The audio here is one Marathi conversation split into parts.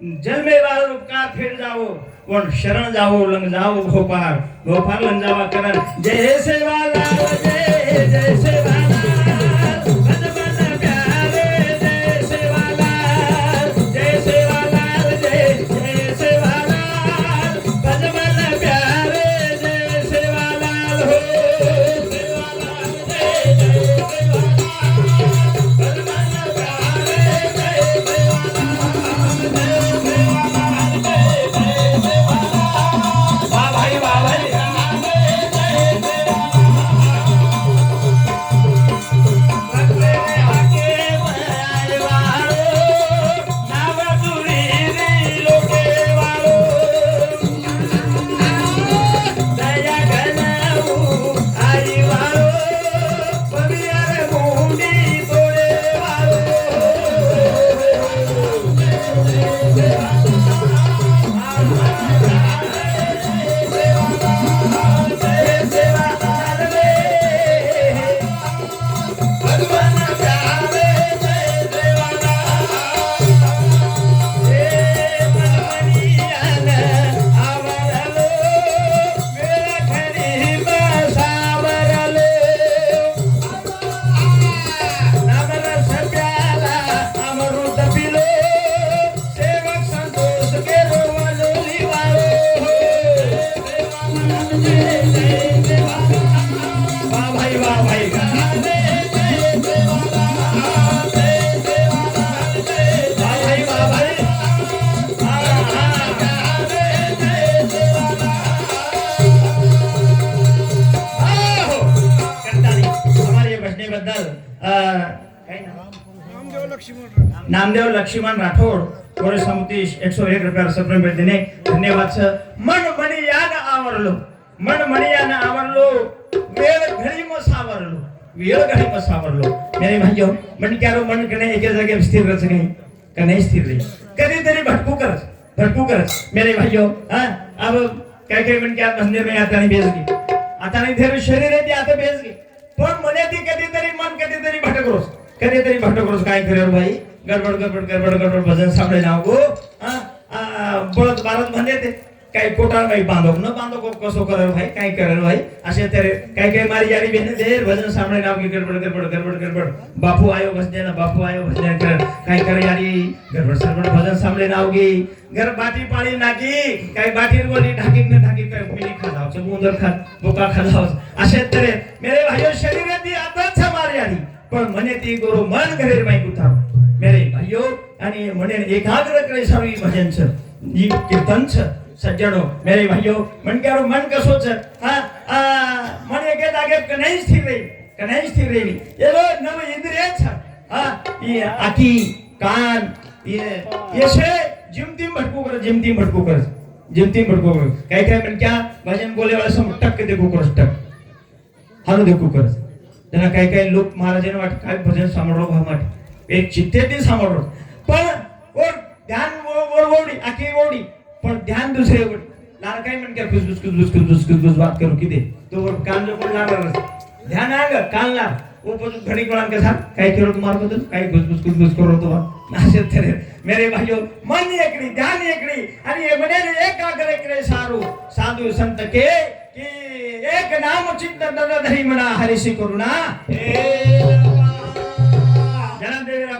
जन्मे वाळ उपकार फेड जावो पण शरण जावो लंग जावो भोपाळ भोपाळ लंग जावा करण. जय सेवालाल जय जय सेवा नामदेव लक्ष्मण राठोड कोरे समिती एकशे एक रुपयावर सप्रेम भेट देणे धन्यवाद सर मन मणी यान आवरलो. मन मणी यान आवरलो. वेळ घडी म सावरलो वेळ घडी म सावरलो मेरे भाइयों मन क्यारो मन कने एके जागे स्थिर रच गई का स्थिर रही. कधीतरी भटकू करच भटकू करच मेरे भाइयों अब काय काय मन क्या मंदिर में आता नहीं बेच आता नाही धैर्य शरीर आहे ते आता बेच पण मने ती कधीतरी मन कधीतरी भटकरोस कधीतरी भटकरोस काय करेल भाई? गडबड गडबड गडबड गडबड भजन सापडे नाव गो हा आ, बळद बारद म्हणजे ते काही कोटार भाई बांधो न बांधो को कसो करेल भाई काय करेल भाई असे तरे काय काय मारी यारी बेने दे भजन सापडे नाव की गडबड गडबड गडबड गडबड बापू आयो भजने ना बापू आयो भजने कर काय करे यारी गडबड सरबड भजन सापडे नाव गी घर बाटी पाणी नाकी काय बाटीर बोली ढाकी न ढाकी काय मिली खाजाव मुंदर खा बोका खाजाव असे तरे मेरे भाइयों शरीर ती आता मारी आली पण मने ती गुरु मन घरे माई कुठार मेरे भाइयों आणि म्हणे एकाग्र करे सावी भजन छ ઈ કીર્તન છે સજ્જનો મેરે ભાઈઓ મન ક્યારો મન કશો છે હા આ મન એકે દાગે કનાઈ સ્થિર રહી કનાઈ સ્થિર રહી એલો નવ ઇન્દ્રિય છે હા ઈ આખી કાન ये ये से जिमतीम भटकू कर जिमतीम भटकू कर जिमतीम भटकू कर काय काय म्हण क्या भजन बोले वाला सम टक देखू कर टक हानु देखू कर त्यांना काही काही लोक महाराजांना वाट काय भजन सांभाळलो भा माट एक चित्ते ते सांभाळलो पण ओढ ध्यान वर ओढी आखी ओढी. पण ध्यान दुसरे ओढी. लाल काय म्हण क्या खुसबुस खुसबुस खुसबुस खुसबुस बात करू किती? तो वर कान जो पण लागणार ध्यान आग कान लाग वो पण घडी कोणाला कसा? काय केलं तुम्हाला बदल काय खुसबुस खुसबुस करू तो असे तरे मेरे भाइयों मन एकड़ी ध्यान एकड़ी. आणि हे म्हणे एकाग्र करे सारू. साधू संत के की एक नाम चिंतन धरी म्हणा. हरिशी करुणा.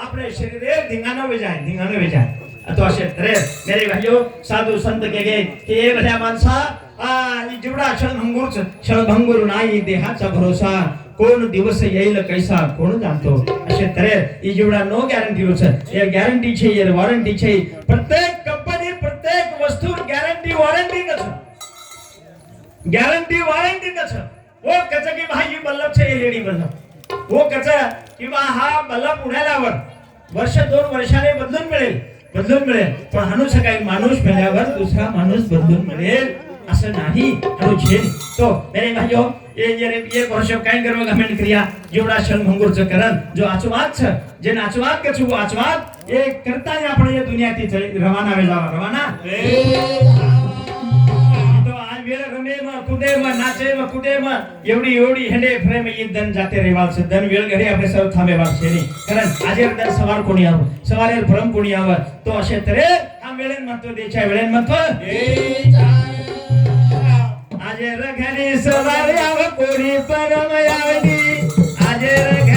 આપણે શરીરે ધીંગાનો વેજાય ધીંગાનો વેજાય તો અશે રે મેરે ભાઈઓ સાધુ સંત કે गे की ए બધા माणसा आ ઈ जेवढा क्षणभंगूर क्षणभंगूर नाही देहाचा भरोसा कोण दिवस येईल कैसा कोण जाणतो असे तरे ઈ जेवढा नो गॅरंटी रोच એ ગેરંટી છે એ વોરંટી છે પ્રત્યેક કંપની પ્રત્યેક વસ્તુ ગેરંટી વોરંટી ન છે गॅरंटी वॉरंटी कसं वो कच की भाई बल्लभ छे एलईडी बल्लभ वो कच किंवा हा बल्लभ उडाल्यावर वर्ष दोन वर्षाने बदलून मिळेल बदलून मिळेल. पण हनुष काही माणूस मिळाल्यावर दुसरा माणूस बदलून मिळेल असं नाही. तो ये ये ये वर्ष काय गर्व घमेंट क्रिया? जेवढा क्षण भंगूरच जो छ जे के छु ये करता आपण या दुनियाती रवाना वेळावा रवाना? રવાના વેલા રવાના તો આ વેળ રમેમાં કુદેમાં નાચેમાં કુદેમાં એવડી એવડી હેડે ફ્રેમ એ ધન જાતે રેવાલ છે ધન વેળ ઘડી આપણે સૌ થામે વાત છે નહીં કારણ આજે ધન સવાર કોણી આવ સવારે ભ્રમ કોણી આવ તો અશે તરે આ વેળેન મહત્વ દેખાય વેળેન મહત્વ આજે રઘની સવારે આવ કોણી પરમ આવની આજે રઘની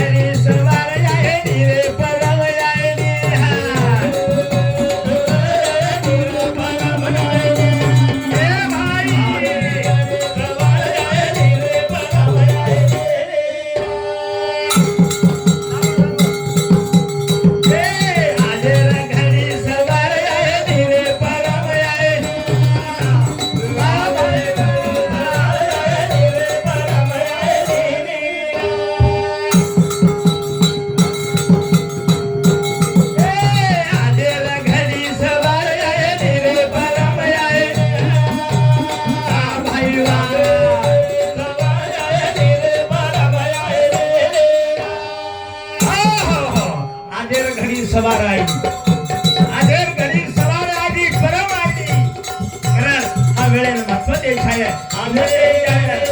Amen.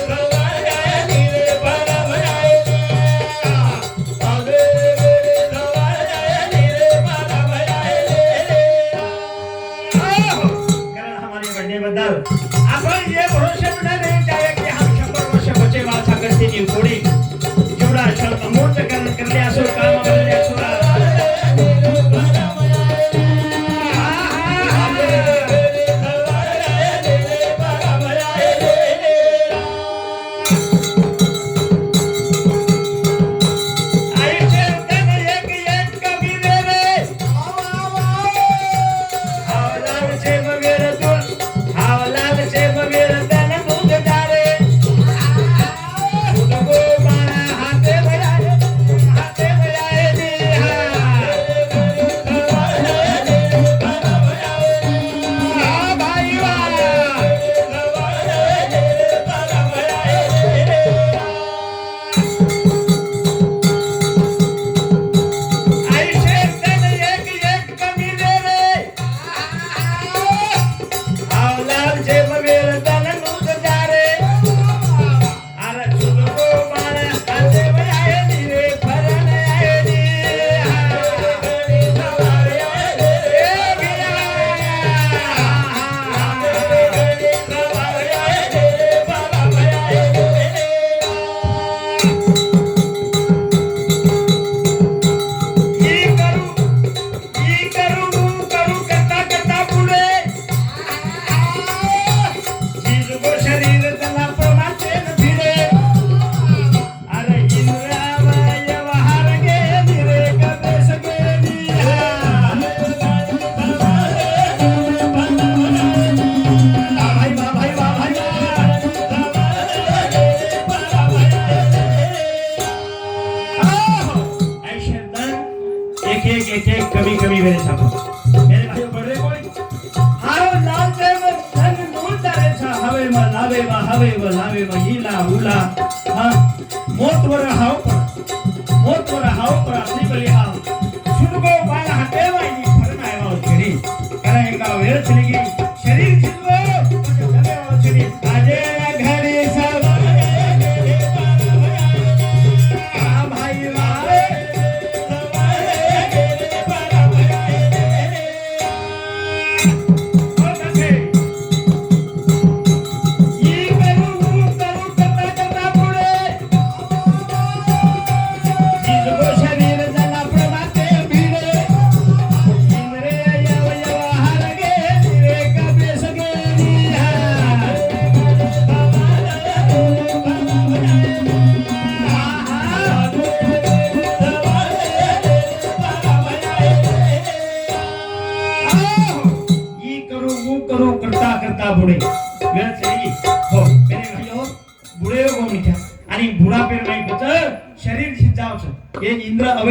कमी कमी मेरे साथ मेरे भाई बड़े कोई हारो लाल जय में धन नूर तारे छा हवे में लावे में हवे में लावे में हीला हुला हाँ मोत वर हाव पर मोत वर हाव पर असली बली हाव सुनगो बाला हटे वाई फरन आया वाव छेड़ी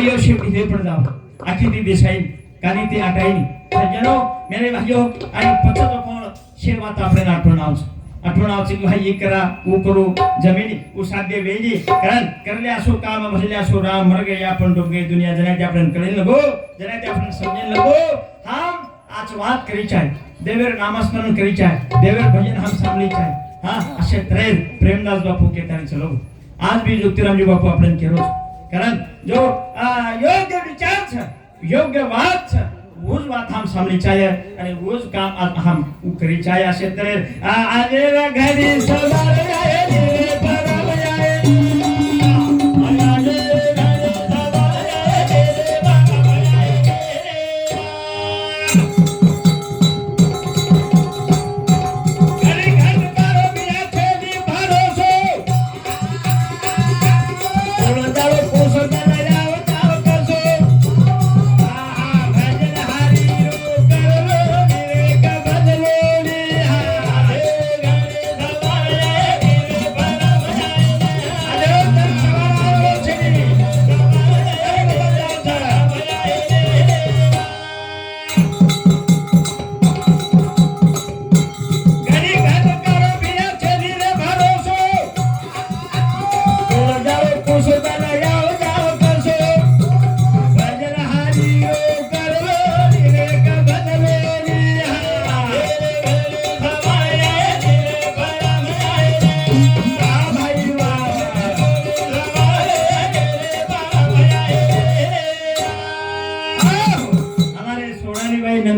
यश विधे पर जाओ आखिर दी दिशाई कानी ती आटाई सज्जनो मेरे भाइयों आणि फक्त तो कोण शेवात आपण आठवण आहोत आठवण आहोत की भाई करा ऊ करू जमिनी ऊ साध्य वेळी कारण करले असो काम भरले असो राम मर गए आपण डोके दुनिया जनाते आपण कळेल लगो जनाते आपण समजेल लगो हम आज बात करी चाहे देवेर नामस्मरण करी चाहे देवेर भजन हम सामने चाहे हा असे त्रय प्रेमदास बापू केताने चलो आज बी ज्योतिरामजी बापू आपण केलोच कारण બી જ્યોતિરામજી બાપુ આપણે કહેરો છે કારણ જો આ યોગ્ય વિચાર છે યોગ્ય વાત છે वो જ વાત આમ સાંભળી ચાહે અને वो જ કામ આ- આમ હું કરી ચાહે આ ક્ષેત્રે આ આજે ઘડી સવાર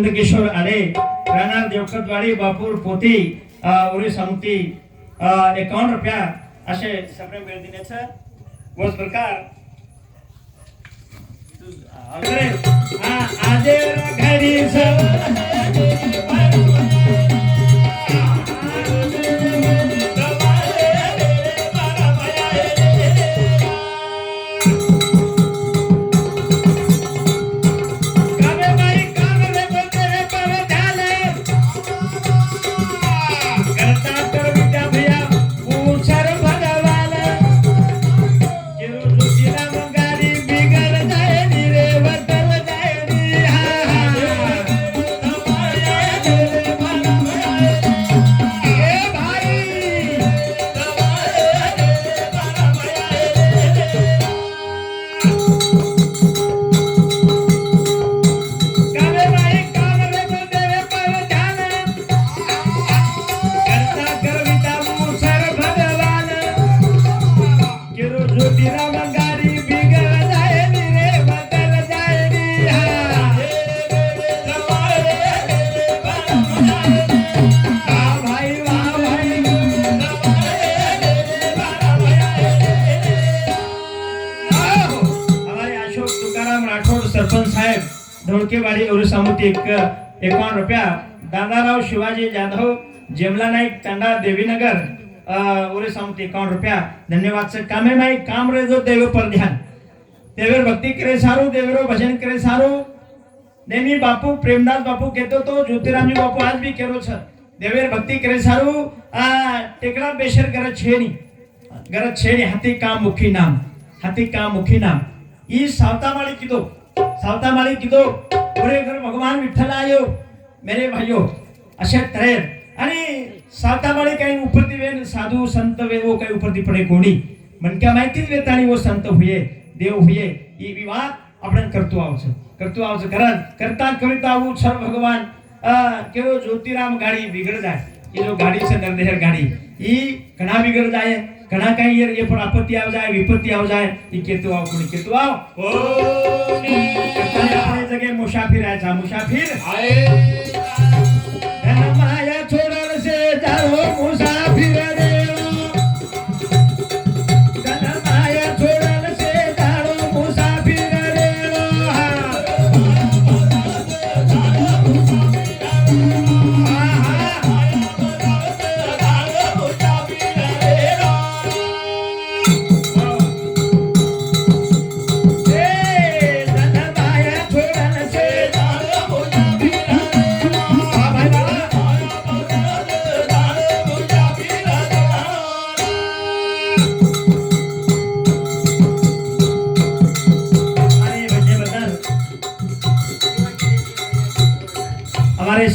नंदकिशोर आरे राहणार देवकतवाडी बापूर पोती उरी समिती एकावन्न रुपया असे सगळे वेळ देण्याचं प्रकार. सरकार आजे घरी સાહેબ, ધોળકેવાડી એવડું સામુતિક એકાવન રૂપિયા. દાદારાવ શિવાજી જાધવ જેમલા નાયક તાંડા દેવીનગર ઓરે સામુતિક એકાવન રૂપિયા. ધન્યવાદ છે કામે માય, કામ રહેજો દેવ પર ધ્યાન. દેવેર ભક્તિ કરે સારું દેવેરો ભજન કરે સારું. દેની બાપુ, પ્રેમદાસ બાપુ કહેતો તો, જ્યોતિરામજી બાપુ આજ બી કેરો છે. દેવેર ભક્તિ કરે સારું. આ ટેકડા બેસર ગરજ છે ની. ગરજ છે ની. હાથી કામ મુખી નામ. હાથી કામ મુખી નામ. ઈ સાવતાવાળી કીધો. સાવતામાળી કીધો ખરેખર ભગવાન વિઠ્ઠલ આવ્યો મેરે ભાઈઓ અશે ત્રેર અને સાવતામાળી કઈ ઉપરથી વેન સાધુ સંત વેવો કઈ ઉપરથી પડે કોણી મનક્યા માહિતી વેતાણી વો સંત હુએ દેવ હુએ ઈ વિવાદ આપણે કરતું આવશે કરતું આવશે. કારણ કરતા કરતા આવું સર ભગવાન કેવો જ્યોતિરામ ગાડી બિગડ જાય એ જો ગાડી છે નરદેહર ગાડી એ ઘણા બિગડ જાય ઘણા કઈ યાર એ પણ આપત્તિ આવ જાય વિપત્તિ આવ જાય ઈ કેતું આવ કોની કેતું આવ કરતાને આપણે જગ્યાએ મુસાફિર આયા છે મુસાફિર એના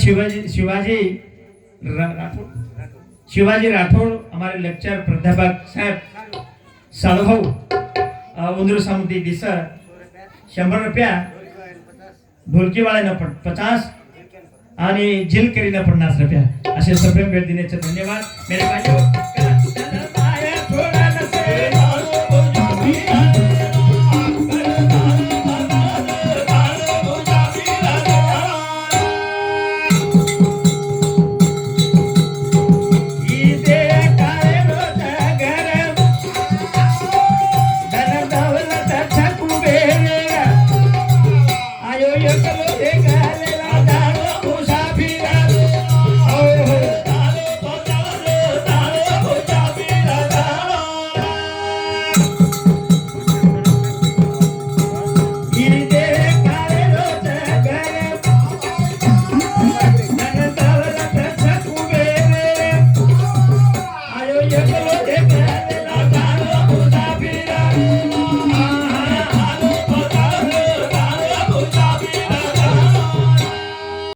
शिवाजी शिवाजी रा- राठौड़ शिवाजी राठौड़ हमारे लेक्चर प्राध्यापक साहेब साळुभाऊ अ, हो, उंदूर समिती दिसर शंभर रुपया ढोलकीवाळ्यानं पण पचास आणि जिल करीनं पन्नास रुपया असे सप्रेम भेट देण्याचे धन्यवाद. मेरे भाई